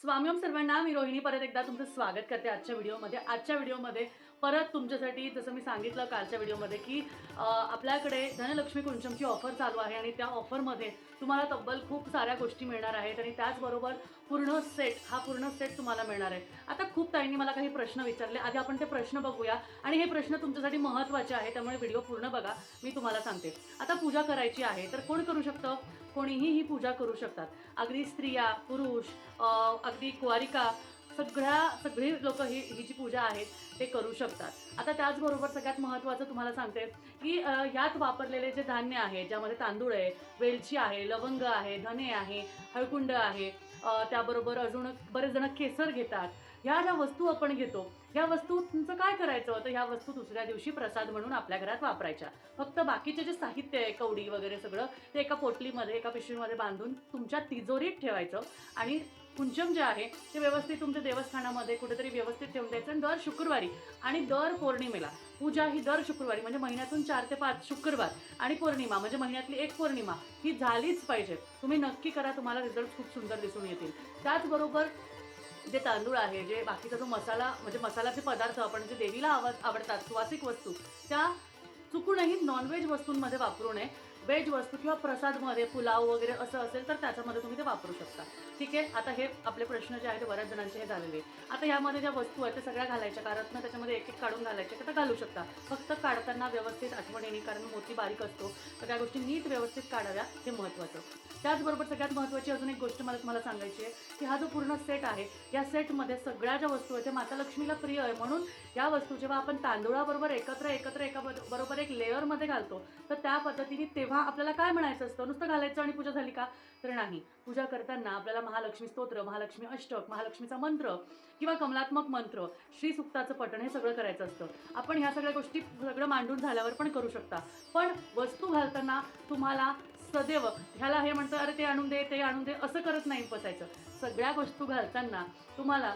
स्वामीम सर्वांना मी रोहिणी परत एकदा तुमचं स्वागत करते आजच्या व्हिडिओमध्ये. आजच्या व्हिडिओमध्ये परत तुमच्यासाठी जसं मी सांगितलं कालच्या व्हिडिओमध्ये की आपल्याकडे धनलक्ष्मी कुंचमची ऑफर चालू आहे आणि त्या ऑफरमध्ये तुम्हाला तब्बल खूप साऱ्या गोष्टी मिळणार आहेत आणि त्याचबरोबर पूर्ण सेट हा पूर्ण सेट तुम्हाला मिळणार आहे. आता खूप ताईंनी मला काही प्रश्न विचारले. आधी आपण ते प्रश्न बघूया आणि हे प्रश्न तुमच्यासाठी महत्त्वाचे आहे त्यामुळे व्हिडिओ पूर्ण बघा मी तुम्हाला सांगते. आता पूजा करायची आहे तर कोण करू शकतं? कोणीही ही पूजा करू शकतात. अगदी स्त्रिया पुरुष अगदी कुवारिका सगळ्या सगळी लोक ही ही जी पूजा आहे ते करू शकतात. आता त्याचबरोबर सगळ्यात महत्त्वाचं तुम्हाला सांगते की यात वापरलेले जे धान्य आहे ज्यामध्ये तांदूळ आहे वेलची आहे लवंग आहे धने आहे हळकुंड आहे त्याबरोबर अजून बरेच जण केसर घेतात. ह्या ज्या वस्तू आपण घेतो ह्या वस्तूंचं काय करायचं होतं? ह्या वस्तू दुसऱ्या दिवशी प्रसाद म्हणून आपल्या घरात वापरायच्या. फक्त बाकीचे जे साहित्य आहे कवडी वगैरे सगळं ते एका पोटलीमध्ये एका पिशवीमध्ये बांधून तुमच्या तिजोरीत ठेवायचं. आणि कुंचम जे आहे ते व्यवस्थित तुमच्या देवस्थानामध्ये कुठेतरी व्यवस्थित ठेवून द्यायचं. आणि दर शुक्रवारी आणि दर पौर्णिमेला पूजा ही दर शुक्रवारी म्हणजे महिन्यातून चार ते पाच शुक्रवार आणि पौर्णिमा म्हणजे महिन्यातली एक पौर्णिमा ही झालीच पाहिजे. तुम्ही नक्की करा तुम्हाला रिझल्ट खूप सुंदर दिसून येतील. त्याचबरोबर जे तांदूळ आहे जे बाकीचा जो मसाला म्हणजे मसाल्याचे पदार्थ आपण जे देवीला आवाज आवडतात सुवासिक वस्तू त्या चुकूनही नॉनव्हेज वस्तूंमध्ये वापरू नये. व्हेज वस्तू किंवा प्रसादमध्ये पुलाव वगैरे असं असेल तर त्याच्यामध्ये तुम्ही ते वापरू शकता. ठीक आहे? आता हे आपले प्रश्न जे आहेत बऱ्याच जणांचे हे झालेले आता यामध्ये ज्या वस्तू आहेत त्या सगळ्या घालायच्या. कारण ना त्याच्यामध्ये एक एक काढून घालायच्या तर घालू शकता. फक्त काढताना व्यवस्थित आठवण येणे कारण मोती बारीक असतो तर त्या गोष्टी नीट व्यवस्थित काढाव्या हे महत्त्वाचं. त्याचबरोबर सगळ्यात महत्त्वाची अजून एक गोष्ट मला तुम्हाला सांगायची आहे की हा जो पूर्ण सेट आहे या सेटमध्ये सगळ्या ज्या वस्तू आहेत त्या माता लक्ष्मीला प्रिय आहे. म्हणून या वस्तू जेव्हा आपण तांदूळाबरोबर एकत्र एकत्र एका बरोबर एक लेअरमध्ये घालतो तर त्या पद्धतीने ते तेव्हा आपल्याला काय म्हणायचं असतं? नुसतं घालायचं आणि पूजा झाली का? तर नाही. पूजा करताना आपल्याला महालक्ष्मी स्तोत्र महालक्ष्मी अष्टक महालक्ष्मीचा मंत्र किंवा कमलात्मक मंत्र श्री सुक्ताचं पठण हे सगळं करायचं असतं. आपण ह्या सगळ्या गोष्टी सगळं मांडून झाल्यावर पण करू शकता. पण वस्तू घालताना तुम्हाला सदैव ह्याला हे म्हणतं अरे ते आणून दे ते आणून दे असं करत नाही बसायचं. सगळ्या वस्तू घालताना तुम्हाला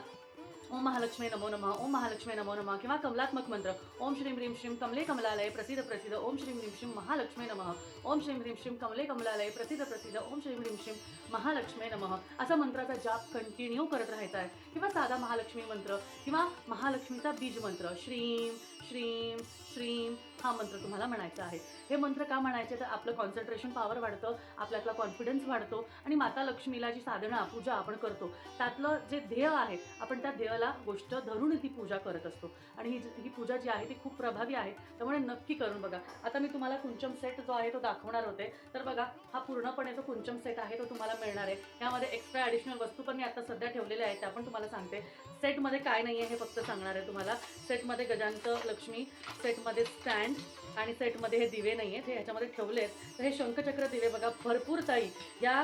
ओम महालक्ष्मी नमो नमः ओम महालक्ष्मी नमो नमः किंवा कमलात्मक मंत्र. ओम श्रीम ह्रीम श्रीम कमले कमलालय प्रसिद्ध प्रसिद्ध ओम श्रीम ह्रीम श्रीम महालक्ष्मी नमः. ओम श्रीम ह्रीम श्रीम कमले कमलालय प्रसिद्ध प्रसिद्ध ओम श्रीम ह्रीम श्रीम महालक्ष्मी नमः. असा मंत्राचा जाप कंटिन्यू करत राहायचा आहे किंवा साधा महालक्ष्मी मंत्र किंवा महालक्ष्मीचा बीज मंत्र. श्रीम श्रीम श्रीम हा मंत्र तुम्हाला म्हणायचा आहे. हे मंत्र का म्हणायचे? तर आपलं कॉन्सन्ट्रेशन पॉवर वाढतं आपल्यातला कॉन्फिडन्स वाढतो आणि माता लक्ष्मीला जी साधना पूजा आपण करतो त्यातलं जे ध्येय आहे आपण त्या ध्येयाला गोष्ट धरून ती पूजा करत असतो. आणि ही ही पूजा जी आहे ती खूप प्रभावी आहे. त्यामुळे नक्की करून बघा. आता मी तुम्हाला कुंचम सेट जो आहे तो दाखवणार होते. तर बघा हा पूर्णपणे जो कुंचम सेट आहे तो तुम्हाला मिळणार आहे. यामध्ये एक्स्ट्रा ॲडिशनल वस्तू पण मी आता सध्या ठेवलेल्या आहेत त्या पण तुम्हाला सांगते. सेटमध्ये काय नाही आहे हे फक्त सांगणार आहे तुम्हाला. सेटमध्ये गजांत लक्ष्मी सेटमध्ये स्टँड आणि सेटमध्ये हे दिवे नाही आहेत हे ह्याच्यामध्ये ठेवले आहेत तर हे शंखचक्र दिवे बघा भरपूर ताई. या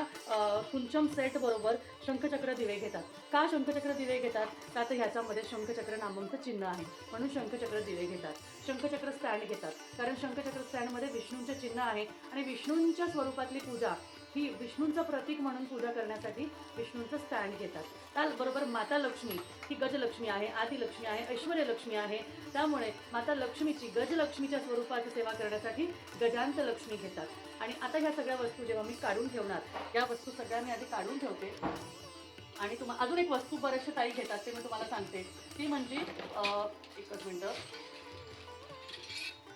कुंचम सेटबरोबर शंखचक्र दिवे घेतात. का शंखचक्र दिवे घेतात? का तर ह्याच्यामध्ये शंखचक्र नामांचं चिन्ह आहे. म्हणून शंखचक्र दिवे घेतात. शंखचक्र स्टँड घेतात. कारण शंखचक्र स्टँडमध्ये विष्णूंचं चिन्ह आहे आणि विष्णूंच्या स्वरूपातली पूजा ही विष्णूंचं प्रतीक म्हणून पूजा करण्यासाठी विष्णूंचं स्टँड घेतात. त्याचबरोबर माता लक्ष्मी ही गजलक्ष्मी आहे आदिलक्ष्मी आहे ऐश्वर्यलक्ष्मी आहे. त्यामुळे माता लक्ष्मीची गजलक्ष्मीच्या स्वरूपाची सेवा करण्यासाठी गजांत लक्ष्मी घेतात. आणि आता ह्या सगळ्या वस्तू जेव्हा मी काढून ठेवणार या वस्तू सगळ्या मी आधी काढून ठेवते. आणि तुम्हाला अजून एक वस्तू बरेचसे ताई घेतात ते मी तुम्हाला सांगते. ती म्हणजे एकच मिनटं.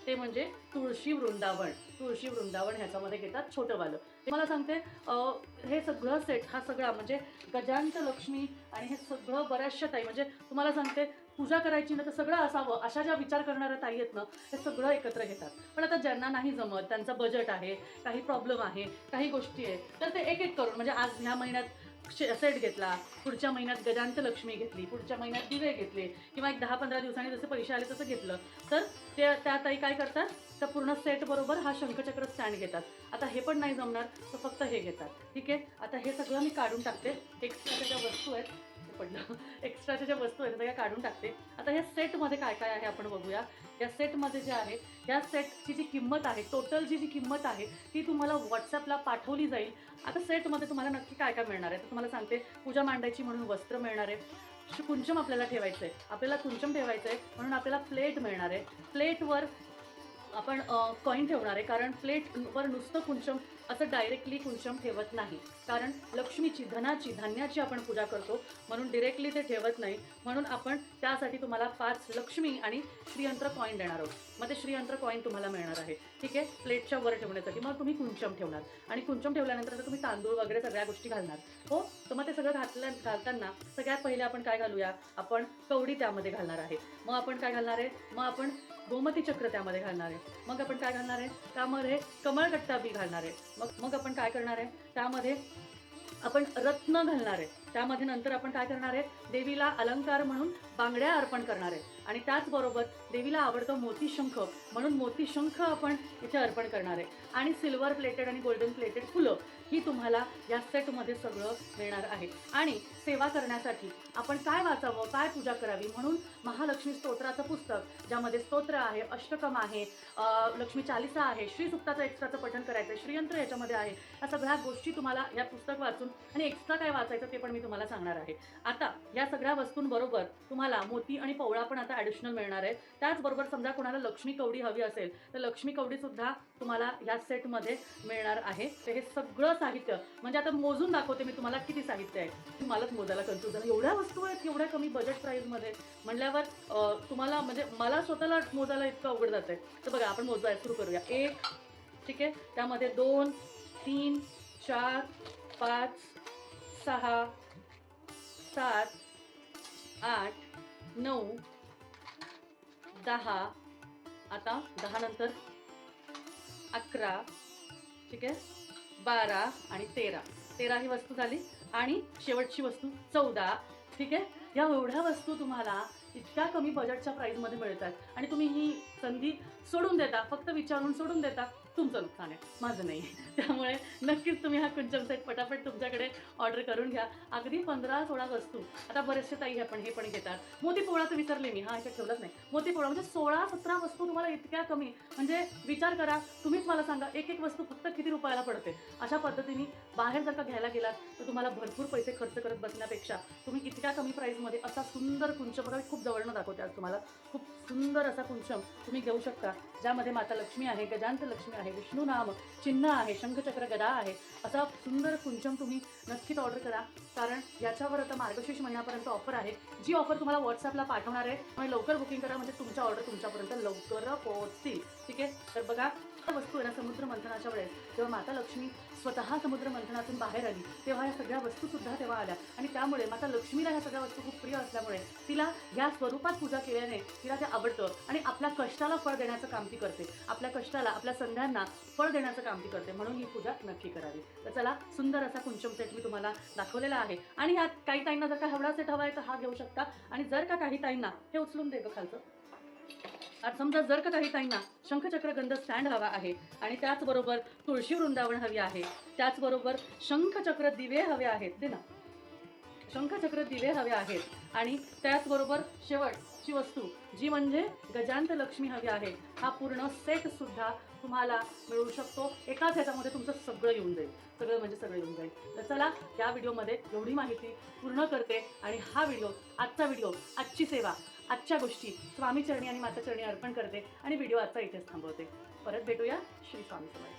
ते म्हणजे तुळशी वृंदावन. तुळशी वृंदावन ह्याच्यामध्ये घेतात छोटंवालं ते मला सांगते हे सगळं सेट हा सगळा म्हणजे गजांत लक्ष्मी आणि हे सगळं बऱ्याचशा ताई म्हणजे तुम्हाला सांगते पूजा करायची ना तर सगळं असावं. अशा ज्या विचार करणाऱ्या ताई आहेत ना हे सगळं एकत्र घेतात. पण आता ज्यांना नाही जमत त्यांचं बजेट आहे काही प्रॉब्लेम आहे काही गोष्टी आहेत तर ते एक एक करून म्हणजे आज ह्या महिन्यात सेट घेतला. पुढच्या महिन्यात गजांत लक्ष्मी घेतली. पुढच्या महिन्यात दिवे घेतले. किंवा एक दहा पंधरा दिवसांनी जसे पैसे आले तसं घेतलं. तर ते त्या ताई काय करतात? तर पूर्ण सेट बरोबर हा शंखचक्र स्टँड घेतात. आता हे पण नाही जमणार तर फक्त हे घेतात. ठीक आहे? आता हे सगळं मी काढून टाकते. एक ज्या वस्तू आहेत पडलं. एक्स्ट्राच्या ज्या वस्तू आहेत त्या सगळ्या काढून टाकते. आता ह्या सेटमध्ये काय काय आहे आपण बघूया. या सेटमध्ये जे आहे या सेटची जी किंमत आहे टोटल जी जी किंमत आहे ती तुम्हाला व्हॉट्सअपला पाठवली जाईल. आता सेटमध्ये तुम्हाला नक्की काय काय मिळणार आहे? तर तुम्हाला सांगते पूजा मांडायची म्हणून वस्त्र मिळणार आहे. कुंचम आपल्याला ठेवायचं आहे आपल्याला कुंचम ठेवायचं आहे म्हणून आपल्याला प्लेट मिळणार आहे. प्लेटवर आपण कॉईन ठेवणार आहे. कारण प्लेटवर नुसतं कुंचम असं डायरेक्टली कुंचम ठेवत नाही. कारण लक्ष्मीची धनाची धान्याची आपण पूजा करतो. म्हणून डिरेक्टली ते ठेवत नाही. म्हणून आपण त्यासाठी तुम्हाला पाच लक्ष्मी आणि श्रीयंत्र कॉईन देणार आहोत. मग ते श्रीयंत्र कॉईन तुम्हाला मिळणार आहे. ठीक आहे? प्लेटच्या वर ठेवण्यासाठी. मग तुम्ही कुंचम ठेवणार. आणि कुंचम ठेवल्यानंतर तुम्ही तांदूळ वगैरे सगळ्या गोष्टी घालणार. हो? तर मग ते सगळं घातल्या घालताना सगळ्यात पहिले आपण काय घालूया? आपण कवडी त्यामध्ये घालणार आहे. मग आपण काय घालणार आहे? मग आपण गोमती चक्र त्यामध्ये घालणार आहे. मग आपण काय घालणार आहे? त्यामध्ये कमळकट्टा बी घालणार आहे. मग मग आपण काय करणार आहे? त्यामध्ये आपण रत्न घालणार आहे. त्यामध्ये नंतर आपण काय करणार आहे? देवीला अलंकार म्हणून बांगड्या अर्पण करणार आहे. आणि त्याचबरोबर देवीला आवडतं मोती शंख म्हणून मोती शंख आपण इथे अर्पण करणार आहे. आणि सिल्वर प्लेटेड आणि गोल्डन प्लेटेड फुलं तुम्हाला या सेटमध्ये सगळं मिळणार आहे. आणि सेवा करण्यासाठी आपण काय वाचावं काय पूजा करावी म्हणून महालक्ष्मी स्तोत्राचं पुस्तक ज्यामध्ये स्तोत्र आहे अष्टकम आहे लक्ष्मी चालिसा आहे श्रीसुक्ताचं एक्स्ट्राचं पठण करायचं आहे श्रीयंत्र याच्यामध्ये आहे या सगळ्या गोष्टी तुम्हाला या पुस्तक वाचून आणि एक्स्ट्रा काय वाचायचं ते पण मी तुम्हाला सांगणार आहे. आता या सगळ्या वस्तूंबरोबर तुम्हाला मोती आणि पवळा पण आता ॲडिशनल मिळणार आहे. त्याचबरोबर समजा कोणाला लक्ष्मी कवडी हवी असेल तर लक्ष्मी कवडीसुद्धा तुम्हाला या सेटमध्ये मिळणार आहे. तर हे सगळं साहित्य म्हणजे आता मोजून दाखवते मी तुम्हाला किती साहित्य आहे. तुम्हालाच मोजायला कन्फ्युज झालं एवढ्या वस्तू आहेत एवढ्या कमी बजेट प्राईजमध्ये म्हणल्यावर तुम्हाला म्हणजे मला स्वतःला मोजायला इतकं अवघड जात आहे. तर बघा आपण मोजायला सुरू करूया. एक ठीक आहे? त्यामध्ये दोन तीन चार पाच सहा सात आठ नऊ दहा. आता दहा नंतर अकरा ठीक आहे? बारा आणि तेरा. तेरा ही वस्तू झाली. आणि शेवटची वस्तू चौदा ठीक आहे? या एवढ्या वस्तू तुम्हाला इतक्या कमी बजेटच्या प्राईजमध्ये मिळतात. आणि तुम्ही ही संधी सोडून देता फक्त विचारून सोडून देता. तुमचं नुकसान आहे. माझं नाही त्यामुळे नक्कीच तुम्ही हा कुंचम सेट पटापट तुमच्याकडे ऑर्डर करून घ्या. अगदी पंधरा सोळा वस्तू. आता बरेचसे ताई आपण हे पण घेतात. मोती पोळा तर विसरले मी. हा याच्यात ठेवलाच नाही. मोती पोळा म्हणजे सोळा सतरा वस्तू तुम्हाला इतक्या कमी. म्हणजे विचार करा तुम्हीच मला सांगा एक एक वस्तू फक्त किती रुपयाला पडते? अशा पद्धतीने बाहेर जर का घ्यायला गेलात तर तुम्हाला भरपूर पैसे खर्च करत बसण्यापेक्षा तुम्ही इतक्या कमी प्राईसमध्ये असा सुंदर कुंचम बघा खूप जवळनं दाखवते आज तुम्हाला खूप सुंदर असा कुंचम तुम्ही घेऊ शकता ज्यामध्ये माता लक्ष्मी आहे गजांत लक्ष्मी आहे विष्णू नाम चिन्ह आहे शंखचक्र गदा आहे. असा सुंदर कुंचम तुम्ही नक्कीच ऑर्डर करा. कारण याच्यावर आता मार्गशीर्ष महिन्यापर्यंत ऑफर आहे. जी ऑफर तुम्हाला व्हॉट्सअपला पाठवणार आहे त्यामुळे लवकर बुकिंग करा म्हणजे तुमच्या ऑर्डर तुमच्यापर्यंत लवकर पोहोचतील. ठीक आहे? तर बघा वस्तू आहे ना समुद्र मंथनाच्या वेळेस. जेव्हा माता लक्ष्मी स्वतः समुद्र मंथनातून बाहेर आली तेव्हा या सगळ्या वस्तू सुद्धा तेव्हा आल्या. आणि त्यामुळे माता लक्ष्मीला ह्या सगळ्या वस्तू खूप प्रिय असल्यामुळे तिला ह्या स्वरूपात पूजा केल्याने तिला ते आवडतं आणि आपल्या कष्टाला फळ देण्याचं काम ती करते. आपल्या कष्टाला आपल्या संध्यांना फळ देण्याचं काम ती करते. म्हणून ही पूजा नक्की करावी. तर चला सुंदर असा कुंचम सेट मी तुम्हाला दाखवलेला आहे. आणि ह्यात काही ताईंना जर का हवडा सेट हवा आहे तर हा घेऊ शकता. आणि जर का काही ताईंना हे उचलून दे खालचं. आता समजा जर का काही काहींना शंखचक्र गंध स्टँड हवा आहे आणि त्याचबरोबर तुळशी वृंदावन हवी आहे त्याचबरोबर शंखचक्र दिवे हवे आहेत दे ना? शंखचक्र दिवे हवे आहेत आणि त्याचबरोबर शेवटची वस्तू जी म्हणजे गजांत लक्ष्मी हवी आहे हा पूर्ण सेट सुद्धा तुम्हाला मिळू शकतो. एकाच ह्याच्यामध्ये तुमचं सगळं येऊन जाईल. सगळं म्हणजे सगळं येऊन जाईल. तर चला या व्हिडिओमध्ये एवढी माहिती पूर्ण करते आणि हा व्हिडिओ आजचा व्हिडिओ आजची सेवा आजच्या गोष्टी स्वामी चरणी आणि माता चरणी अर्पण करते आणि व्हिडिओ आजचा इथेच थांबवते. परत भेटूया श्री स्वामी समर्थ.